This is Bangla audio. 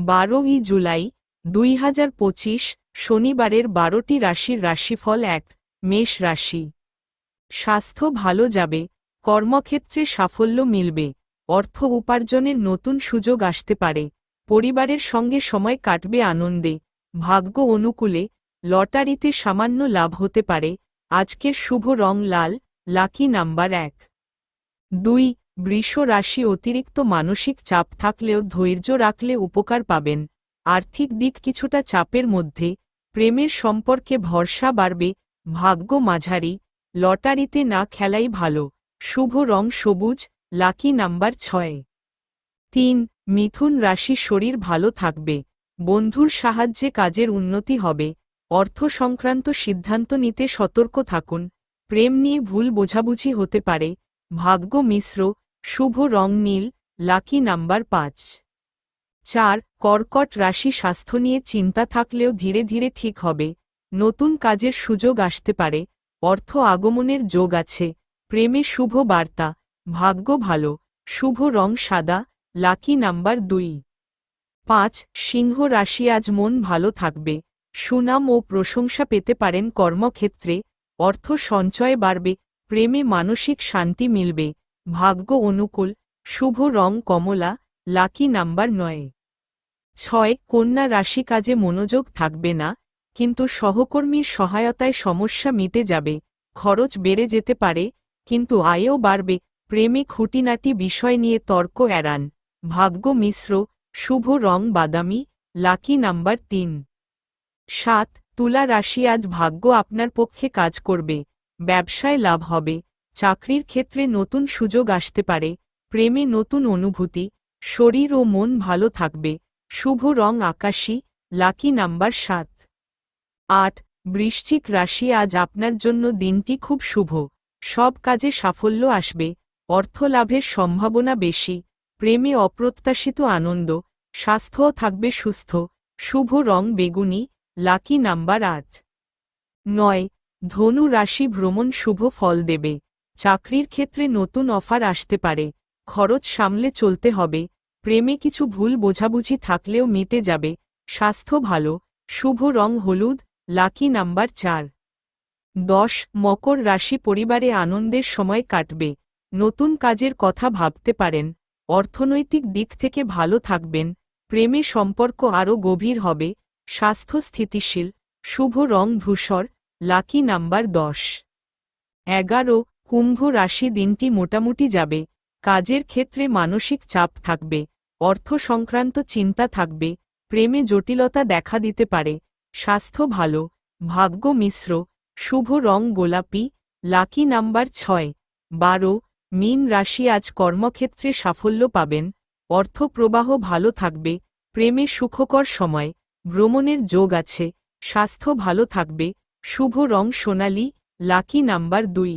বারোই জুলাই, দুই হাজার পঁচিশ, শনিবারের বারোটি রাশির রাশিফল এক, মেষ রাশি। স্বাস্থ্য ভালো যাবে, কর্মক্ষেত্রে সাফল্য মিলবে, অর্থ উপার্জনের নতুন সুযোগ আসতে পারে, পরিবারের সঙ্গে সময় কাটবে আনন্দে, ভাগ্য অনুকূলে, লটারিতে সামান্য লাভ হতে পারে, আজকের শুভ রং লাল, লাকি নাম্বার এক। দুই বৃষ রাশি অতিরিক্ত মানসিক চাপ থাকলেও ধৈর্য রাখলে উপকার পাবেন। আর্থিক দিক কিছুটা চাপের মধ্যে, প্রেমের সম্পর্কে ভরসা বাড়বে, ভাগ্য মাঝারি, লটারিতে না খেলাই ভালো, শুভ রং সবুজ, লাকি নাম্বার ছয়। তিন, মিথুন রাশি শরীর ভালো থাকবে, বন্ধুর সাহায্যে কাজের উন্নতি হবে, অর্থ সংক্রান্ত সিদ্ধান্ত নিতে সতর্ক থাকুন, প্রেম নিয়ে ভুল বোঝাবুঝি হতে পারে, ভাগ্য মিশ্র শুভ রং নীল, লাকি নাম্বার পাঁচ। চার, কর্কট রাশি স্বাস্থ্য নিয়ে চিন্তা থাকলেও ধীরে ধীরে ঠিক হবে। নতুন কাজের সুযোগ আসতে পারে। অর্থ আগমনের যোগ আছে। প্রেমে শুভ বার্তা। ভাগ্য ভালো। শুভ রং সাদা, লাকি নাম্বার দুই। পাঁচ, সিংহ রাশি আজ মন ভালো থাকবে। সুনাম ও প্রশংসা পেতে পারেন কর্মক্ষেত্রে। অর্থ সঞ্চয় বাড়বে। প্রেমে মানসিক শান্তি মিলবে। ভাগ্য অনুকূল, শুভ রং কমলা, লাকি নাম্বার নয়। ছয়, কন্যা রাশি কাজে মনোযোগ থাকবে না, কিন্তু সহকর্মীর সহায়তায় সমস্যা মিটে যাবে, খরচ বেড়ে যেতে পারে, কিন্তু আয়ও বাড়বে, প্রেমে খুঁটিনাটি বিষয় নিয়ে তর্ক এড়ান। ভাগ্য মিশ্র, শুভ রং বাদামি, লাকি নাম্বার তিন। সাত, তুলা রাশি আজ ভাগ্য আপনার পক্ষে কাজ করবে, ব্যবসায় লাভ হবে চাকরির ক্ষেত্রে নতুন সুযোগ আসতে পারে, প্রেমে নতুন অনুভূতি, শরীর ও মন ভালো থাকবে, শুভ রং আকাশী, লাকি নাম্বার সাত। আট, বৃশ্চিক রাশি আজ আপনার জন্য দিনটি খুব শুভ, সব কাজে সাফল্য আসবে, অর্থলাভের সম্ভাবনা বেশি, প্রেমে অপ্রত্যাশিত আনন্দ, স্বাস্থ্যও থাকবে সুস্থ, শুভ রং বেগুনি, লাকি নাম্বার আট। নয়, ধনু রাশি ভ্রমণ শুভ ফল দেবে চাকরির ক্ষেত্রে নতুন অফার আসতে পারে, খরচ সামলে চলতে হবে, প্রেমে কিছু ভুল বোঝাবুঝি থাকলেও মিটে যাবে, স্বাস্থ্য ভালো, শুভ রং হলুদ, লাকি নাম্বার চার। দশ, মকর রাশি পরিবারে আনন্দের সময় কাটবে, নতুন কাজের কথা ভাবতে পারেন, অর্থনৈতিক দিক থেকে ভালো থাকবেন, প্রেমে সম্পর্ক আরও গভীর হবে, স্বাস্থ্য স্থিতিশীল, শুভ রং ধূসর, লাকি নাম্বার দশ। এগারো কুম্ভ রাশি দিনটি মোটামুটি যাবে, কাজের ক্ষেত্রে মানসিক চাপ থাকবে, অর্থ সংক্রান্ত চিন্তা থাকবে, প্রেমে জটিলতা দেখা দিতে পারে, স্বাস্থ্য ভালো, ভাগ্য মিশ্র, শুভ রং গোলাপি, লাকি নাম্বার ছয়, বারো, মীন রাশি আজ কর্মক্ষেত্রে সাফল্য পাবেন অর্থ প্রবাহ ভালো থাকবে, প্রেমে সুখকর সময়, ভ্রমণের যোগ আছে, স্বাস্থ্য ভালো থাকবে, শুভ রং সোনালি, লাকি নাম্বার দুই।